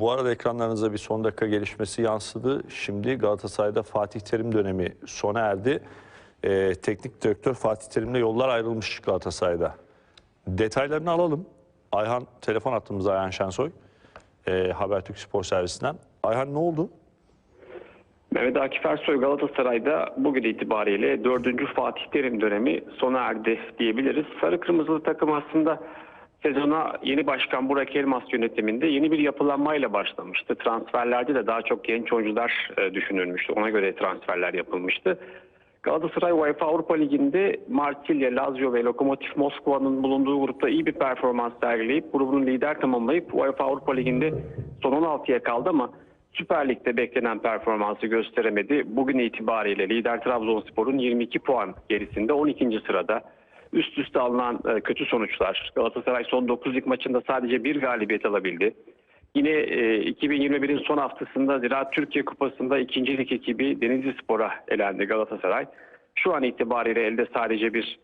Bu arada ekranlarınıza bir son dakika gelişmesi yansıdı. Şimdi Galatasaray'da Fatih Terim dönemi sona erdi. Ee, teknik direktör Fatih Terim'le yollar ayrılmış Galatasaray'da. Detaylarını alalım. Ayhan telefon attığımızda Ayhan Şensoy. E, Habertürk Spor Servisinden. Ayhan ne oldu? Mehmet Akif Ersoy Galatasaray'da bugün itibariyle 4. Fatih Terim dönemi sona erdi diyebiliriz. Sarı Kırmızılı takım aslında sezona yeni başkan Burak Elmas yönetiminde yeni bir yapılanmayla başlamıştı. Transferlerde de daha çok genç oyuncular e, düşünülmüştü. Ona göre transferler yapılmıştı. Galatasaray UEFA Avrupa Ligi'nde Marsilya, Lazio ve Lokomotiv Moskova'nın bulunduğu grupta iyi bir performans sergileyip grubunu lider tamamlayıp UEFA Avrupa Ligi'nde son 16'ya kaldı ama Süper Lig'de beklenen performansı gösteremedi. Bugün itibariyle lider Trabzonspor'un 22 puan gerisinde 12. sırada. Üst üste alınan e, kötü sonuçlar. Galatasaray son 9 lig maçında sadece bir galibiyet alabildi. Yine e, 2021'in son haftasında Ziraat Türkiye Kupası'nda ikincilik ekibi Denizli Spor'a elendi Galatasaray. Şu an itibariyle elde sadece bir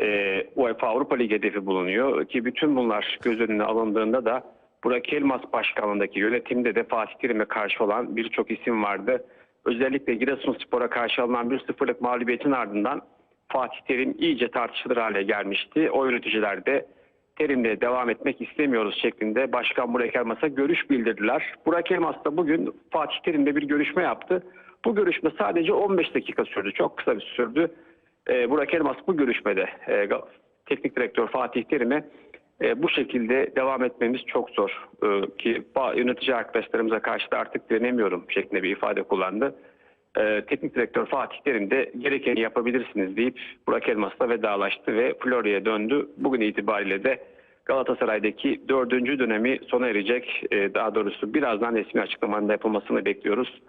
e, UEFA Avrupa Ligi hedefi bulunuyor ki bütün bunlar göz önüne alındığında da Burak Elmas başkanlığındaki yönetimde de Fatih Terim'e karşı olan birçok isim vardı. Özellikle Giresunspor'a karşı alınan 1-0'lık mağlubiyetin ardından Fatih Terim iyice tartışılır hale gelmişti. O yöneticiler de Terim'le devam etmek istemiyoruz şeklinde Başkan Burak Elmas'a görüş bildirdiler. Burak Elmas da bugün Fatih Terim'le bir görüşme yaptı. Bu görüşme sadece 15 dakika sürdü. Çok kısa bir sürdü. Ee, Burak Elmas bu görüşmede e, teknik direktör Fatih Terim'e e, bu şekilde devam etmemiz çok zor E, ki yönetici arkadaşlarımıza karşı da artık direnemiyorum şeklinde bir ifade kullandı. E, teknik direktör Fatih Terim de gerekeni yapabilirsiniz deyip Burak Elmas'la vedalaştı ve Florya'ya döndü. Bugün itibariyle de Galatasaray'daki dördüncü dönemi sona erecek. E, daha doğrusu birazdan resmi açıklamanın da yapılmasını bekliyoruz.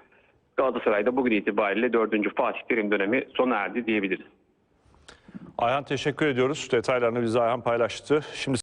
Galatasaray'da bugün itibariyle dördüncü Fatih Terim dönemi sona erdi diyebiliriz. Ayhan teşekkür ediyoruz. Detaylarını bize Ayhan paylaştı. Şimdi